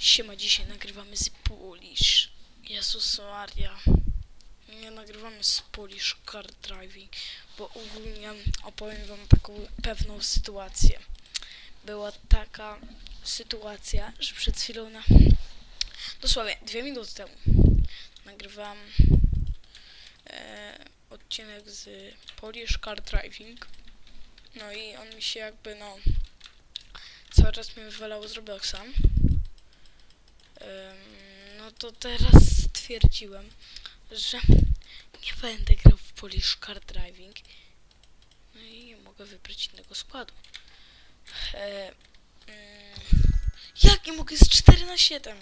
Siema, dzisiaj nagrywamy z Polish. Jezus Maria. Nie nagrywamy z Polish Car Driving, bo ogólnie opowiem wam taką pewną sytuację. Była taka sytuacja, że przed chwilą na... Dosłownie dwie minuty temu nagrywałam e, odcinek z Polish Car Driving. No i on mi się jakby no cały czas mnie wywalało z Robloxa. No to teraz stwierdziłem, że nie będę grał w Polish Car Driving. No i nie mogę wybrać innego składu. Jak nie mogę z 4 na 7?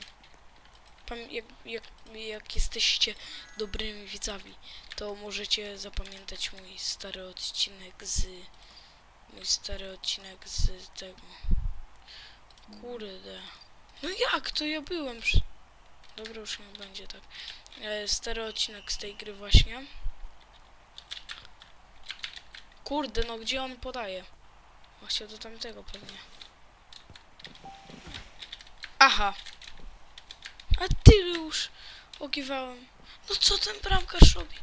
Pam- jak, jak, jak jesteście dobrymi widzami, to możecie zapamiętać mój stary odcinek z... Mój stary odcinek z tego... Kurde. No jak to ja byłem przy... Dobra, już nie będzie tak. E, stary odcinek z tej gry właśnie. Kurde, no gdzie on podaje? Właśnie do tamtego pewnie. Aha. A ty już ogiwałem. No co ten bramkarz robi?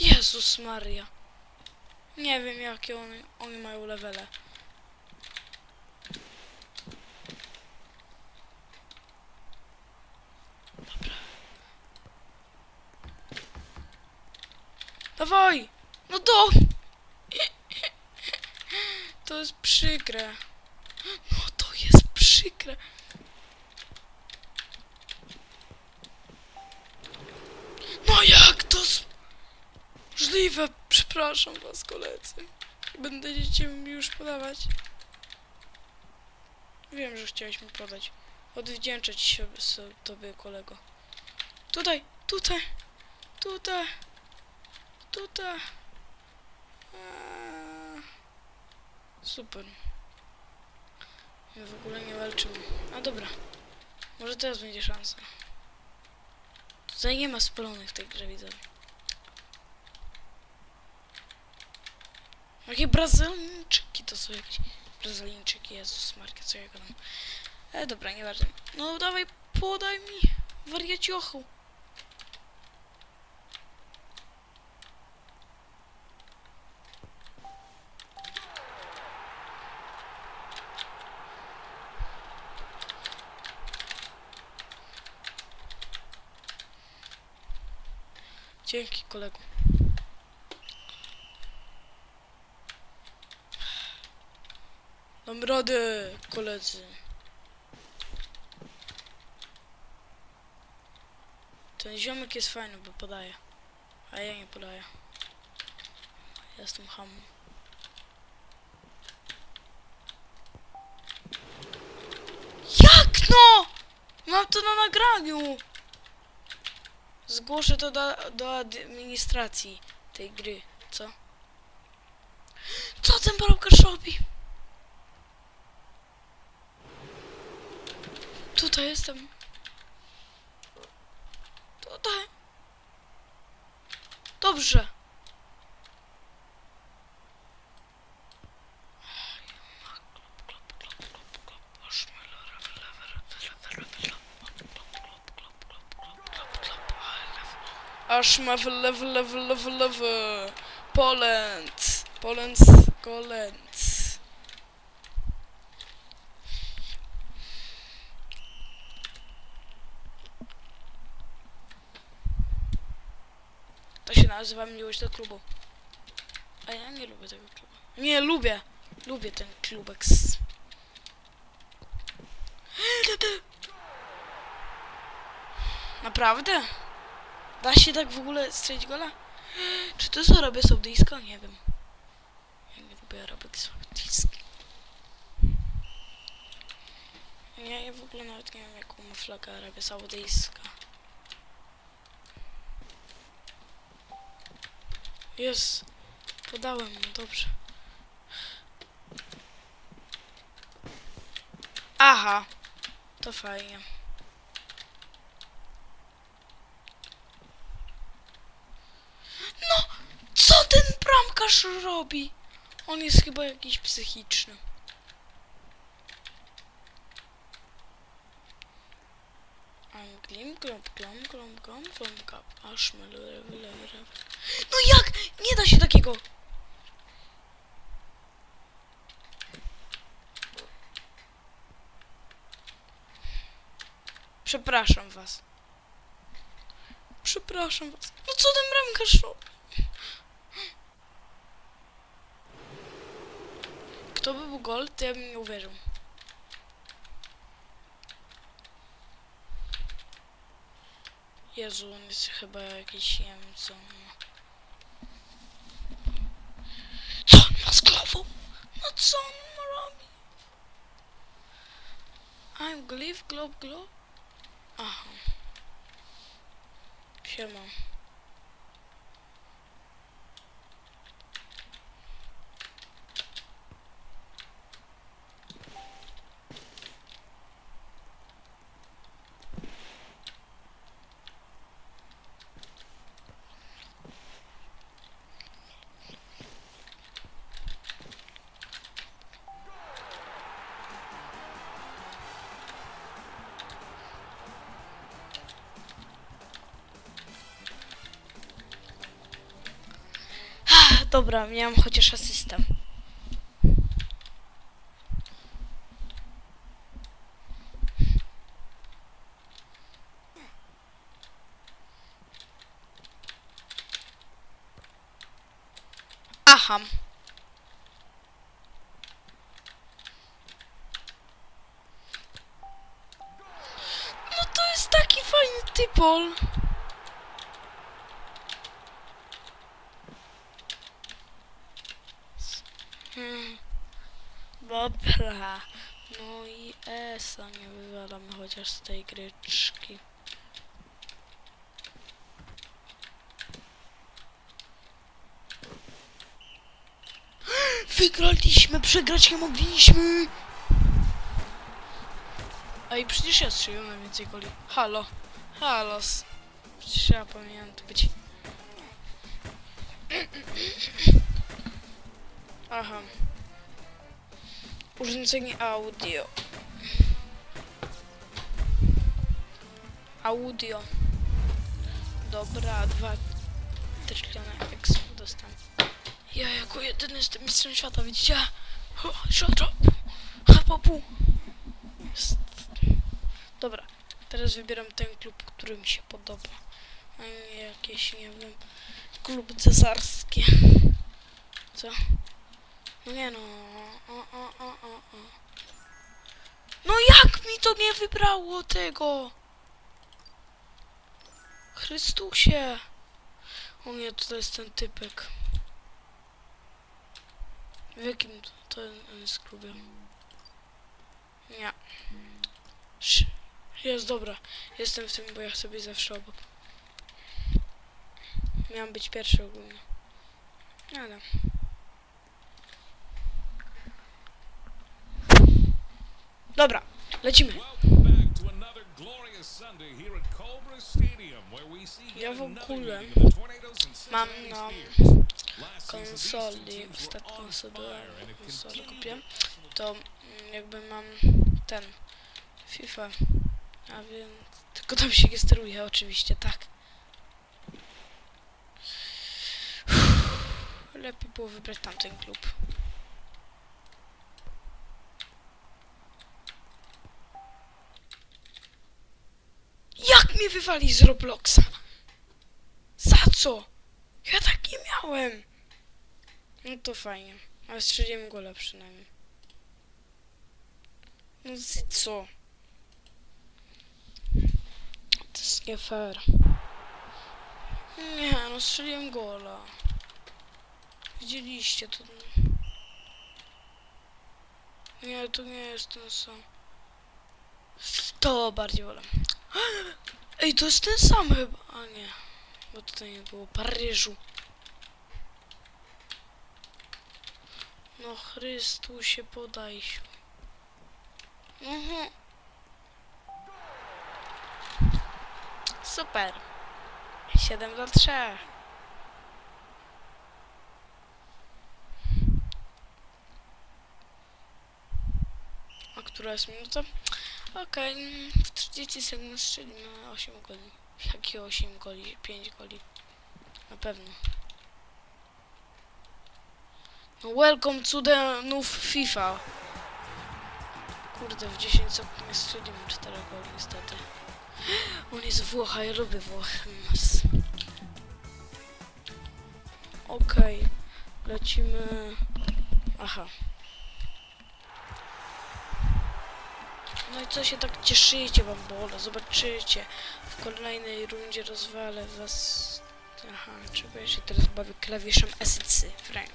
Jezus Maria. Nie wiem jakie oni, oni mają levele. Dawaj! No do! To jest przykre. No to jest przykre. No jak to możliwe? Przepraszam was koledzy. Będziecie mi już podawać. Wiem, że chciałeś mi podać. Odwdzięczę ci się so- tobie kolego. Tutaj, tutaj, tutaj. Tutaj. Eee, Super. My w ogóle nie walczymy. A dobra. Może teraz będzie szansa. Tutaj nie ma spalonych w tej grze, widzę. Jakie Brazylijczyki to są jakieś Brazylijczyki, Jezus Marka, co ja gadam. E, dobra, nieważne. No dawaj, podaj mi, wariaciochu. Kolego. Dam radę, koledzy. Ten ziomek jest fajny, bo podaje. A ja nie podaję. Jestem ham. Jak no? Mam to na nagraniu. Zgłoszę to do, do administracji tej gry, co? Co ten bramkarz robi? Tutaj jestem. Tutaj. Dobrze. Aż ma w lew, lew, lew, lew. Poland. Poland, Poland. To się nazywa miłość do klubu. A ja nie lubię tego klubu. Nie, lubię. Lubię ten klubek. Naprawdę? Da się tak w ogóle strzelić gola? Czy to jest Arabia Saudyjska? Nie wiem. Ja nie lubię Arabek Saudyjskich. Nie, ja w ogóle nawet nie wiem jaką ma flagę Arabia Saudyjska. Jest. Podałem mu, dobrze. Aha. To fajnie. bramkarz robi? On jest chyba jakiś psychiczny. Glim, glom, glom, glom, glom, glom, gap. Aż No jak? Nie da się takiego! Przepraszam was. Przepraszam was. No co ten bramkarz robi? Kto by był gol, to ja bym nie uwierzył. Jezu, on jest chyba jakiś Niemcem. Co on ma z głową? No co on ma robi? I'm Gliv, Glob, Glob. Aha. Siema. Dobra, miałam chociaż asystę. Aha. No to jest taki fajny typol. Hmm. Dobra. No i Esa nie wywalamy chociaż z tej gryczki. Wygraliśmy, przegrać nie mogliśmy. A i przecież ja strzeliłem najwięcej goli. Halo. Halos. Przecież ja powinienem tu być. Aha. Urządzenie audio. Audio. Dobra, dwa tryliony exp dostałem. Ja jako jedyny jestem mistrzem świata, widzicie? Hapopu! Jest. Dobra, teraz wybieram ten klub, który mi się podoba. A nie jakieś, nie wiem, kluby cesarskie. Co? Nie no. O, o, o, o, o. No jak mi to nie wybrało tego? Chrystusie. O nie, to jest ten typek. W jakim to, to jest klubie? Nie. Sz- Jest dobra. Jestem w tym, bo ja być zawsze obok. Miałem być pierwszy ogólnie. Ale. We see Ja w ogóle mam na konsoli, ostatnio sobie konsolę kupiłem, to jakby mam ten FIFA, a więc tylko tam się steruje oczywiście, tak. Lepiej było wybrać tamten klub. Jak mnie wywali z Robloxa? Za co? Ja tak nie miałem. No to fajnie. Ale strzeliłem gola przynajmniej. No z co? To jest nie fair. Nie, no strzeliłem gola. Widzieliście to. Nie, to nie jest ten sam. To bardziej wolę. Ej, to jest ten sam chyba. A nie. Bo tutaj nie było Paryżu. No Chrystusie podaj się. Mhm. Super. 7 do 3. A która jest minuta? Okej, mm, w 30 sekund strzelimy 8 goli. Jakie 8 goli? 5 goli. Na pewno. No welcome to the new FIFA. Kurde, w 10 sekund nie strzelimy 4 goli niestety. On jest Włocha, ja lubię Włochy. Okej, lecimy... Aha. No i co się tak cieszycie, bambole? Zobaczycie. W kolejnej rundzie rozwalę was... Aha, czego ja się teraz bawię klawiszem S3 w ręku.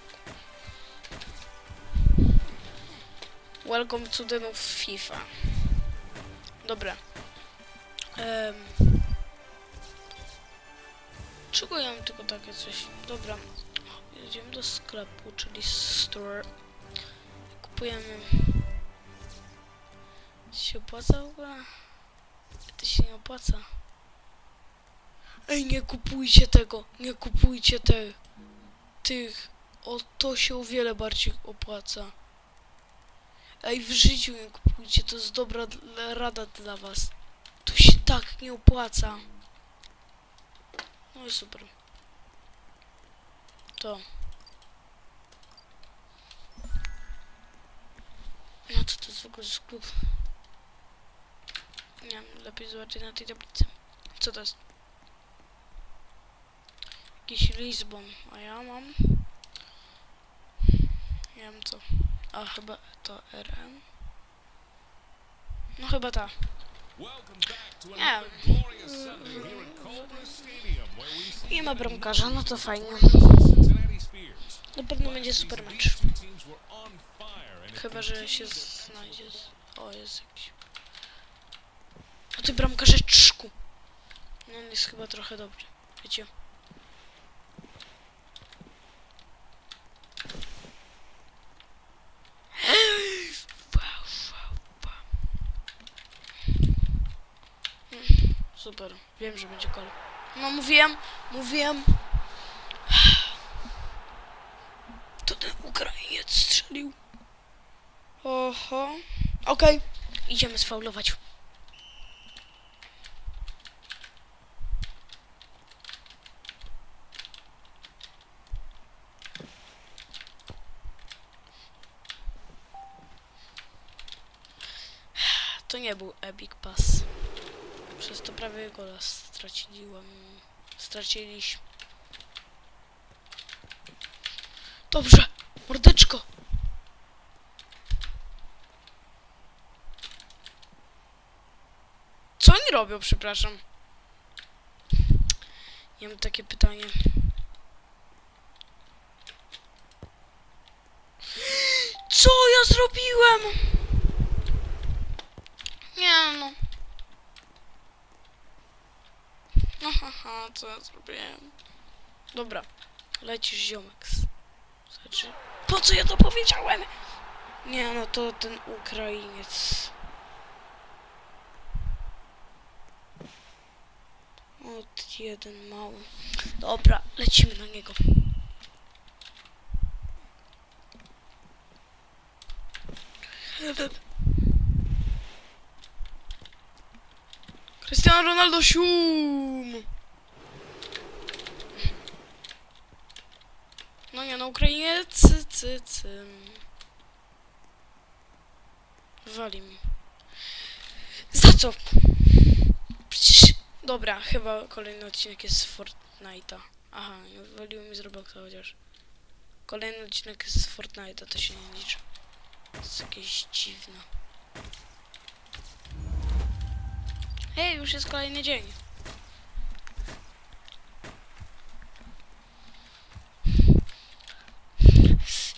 Welcome to the new FIFA. Dobra. Em. Czego ja mam tylko takie coś? Dobra. Jedziemy do sklepu, czyli store. Kupujemy. Się opłaca w ogóle? To się nie opłaca. Ej, nie kupujcie tego! Nie kupujcie te, tych. O, to się o wiele bardziej opłaca. Ej, w życiu nie kupujcie, to jest dobra rada dla was. To się tak nie opłaca. No i super. To. No co to jest w ogóle klub? Nie lepiej zobaczyć na tej tablicy. Co to jest? Jakiś Lizbon, a ja mam... Nie wiem co. A chyba to RM. No chyba ta. Nie ma bramkarza, no to fajnie. Na pewno będzie super mecz. Chyba, że się znajdzie. O, jest jakiś. Ty bramkarzeczku. No on jest chyba trochę dobry. Wiecie. Super. Wiem, że będzie gol. No mówiłem, mówiłem. To ten Ukrainiec strzelił. Oho. Okej. Idziemy sfaulować. Był Epic Pass. Przez to prawie gola straciłem. Straciliśmy. Dobrze, mordeczko. Co oni robią, przepraszam? Ja mam takie pytanie. Co ja zrobiłem? No. No haha, co ja zrobiłem? Dobra, lecisz ziomek. Znaczy, po co ja to powiedziałem? Nie no, to ten Ukrainiec. Od jeden mały. Dobra, lecimy na niego. Cristiano Ronaldo sium! No nie, na Ukrainie cy, cy, cy. Wali mi. Za co? Przecież... Dobra, chyba kolejny odcinek jest z Fortnite'a. Aha, nie wywaliło mi z Robloxa chociaż. Kolejny odcinek jest z Fortnite'a, to się nie liczy. To jest jakieś dziwne. Hej, już jest kolejny dzień.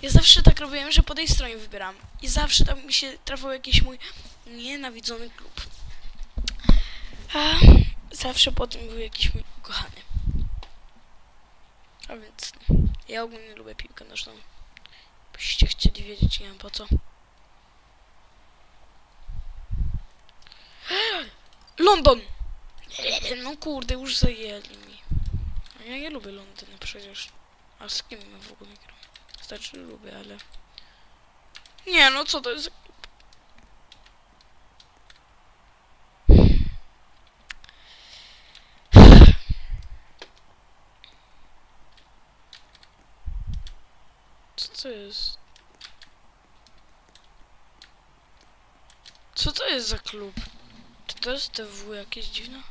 Ja zawsze tak robiłem, że po tej stronie wybieram. I zawsze tam mi się trafił jakiś mój nienawidzony klub. A zawsze po tym był jakiś mój ukochany. A więc ja ogólnie lubię piłkę nożną. Byście chcieli wiedzieć, nie wiem po co. London! No kurde, już zajęli mi. A ja nie lubię Londynu przecież. A z kim w ogóle gram? Znaczy lubię, ale... Nie, no co to jest? Co to jest? Co to jest za klub? To jest TW jakieś dziwne?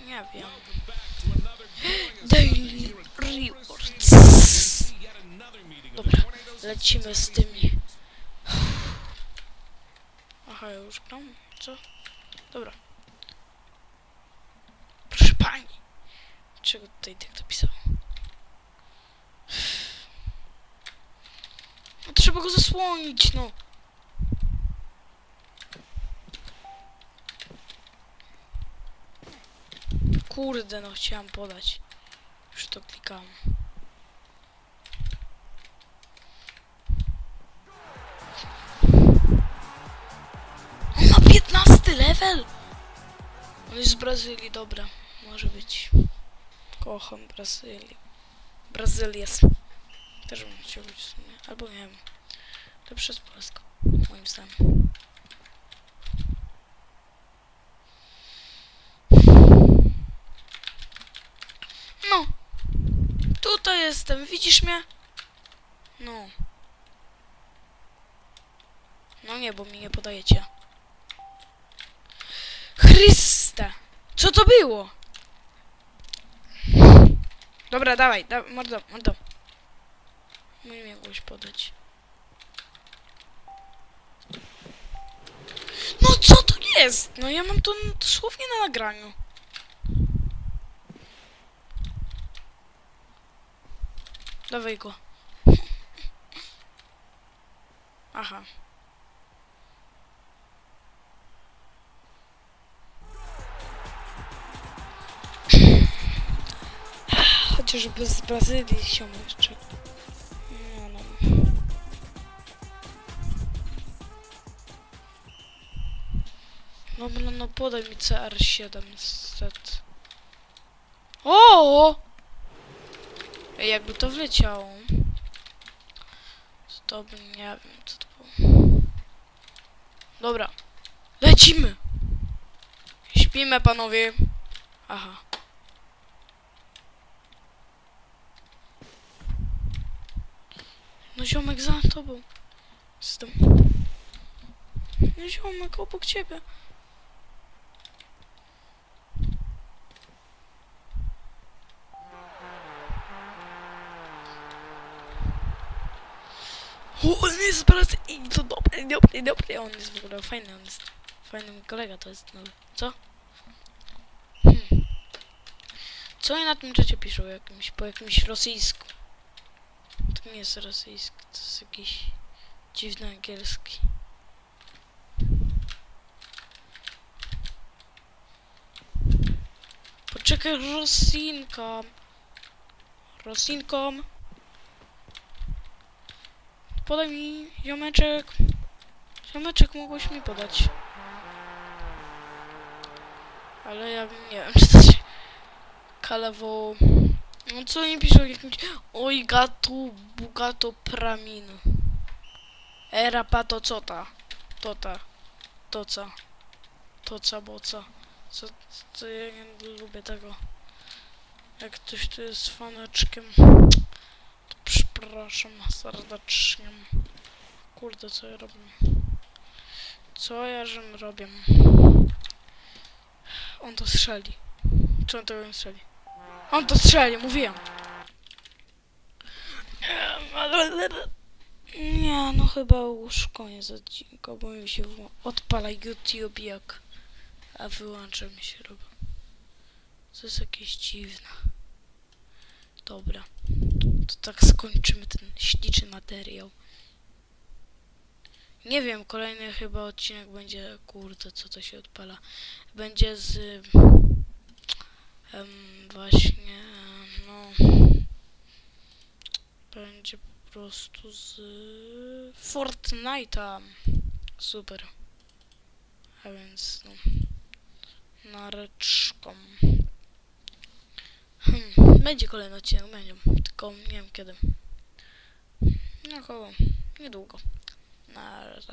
Nie wiem. Daily Rewards. Dobra, lecimy z tymi. Aha, ja już gram? Co? Dobra. Proszę pani. Czego tutaj tak napisał? No trzeba go zasłonić, no. Kurde, no chciałam podać. Już to klikałam. On ma 15 level! On jest z Brazylii, dobra. Może być. Kocham Brazylię. Brazylię. Też bym chciał być w sumie. Albo nie wiem. Lepsze jest Polska. Moim zdaniem. No. Jestem. Widzisz mnie? No. No nie, bo mi nie podajecie. Chryste! Co to było? Dobra, dawaj, da, mordo, mordo. Mój mi jakoś podać. No co to jest? No ja mam to dosłownie na nagraniu. Dawaj go. Aha. Chociażby z Brazylii się jeszcze. No, no. No podaj mi CR700. O! Jakby to wleciało. To bym nie wiem, co to było. Dobra. Lecimy! Śpimy, panowie. Aha. No ziomek za tobą. Jestem. No ziomek obok ciebie. O, on jest z Brazylii, to dobry, dobry, dobry. On jest w ogóle fajny, on jest fajny mój kolega, to jest nowy. Co? Hmm. Co oni na tym czacie piszą jakimś, po jakimś rosyjsku? To nie jest rosyjski, to jest jakiś dziwny angielski. Poczekaj, Rosinka. Rosinką. Podaj mi, ziomeczek. Ziomeczek, mogłeś mi podać. Ale ja nie wiem, czy to się... Kalewo... No co oni piszą jakimś... Oj, gatu, bugato, pramin. Era pato, co ta? To ta. To co? Co, ja nie lubię tego. Jak ktoś tu jest faneczkiem, to przepraszam serdecznie. Kurde, co ja robię? Co ja żem robię? On to strzeli. Czy on tego nie strzeli? On to strzeli, mówiłem. Nie, no chyba już koniec odcinka, bo mi się odpala YouTube jak... A wyłącza mi się robi. To jest jakieś dziwne. Dobra. Tak skończymy ten śliczny materiał. Nie wiem, kolejny chyba odcinek będzie... Kurde, co to się odpala? Będzie z... Em, właśnie... No... Będzie po prostu z... Fortnite'a. Super. A więc, no... Nareczką. Hmm, będzie kolejny odcinek, będzie. Tylko nie wiem kiedy. No koło, niedługo. Na razie.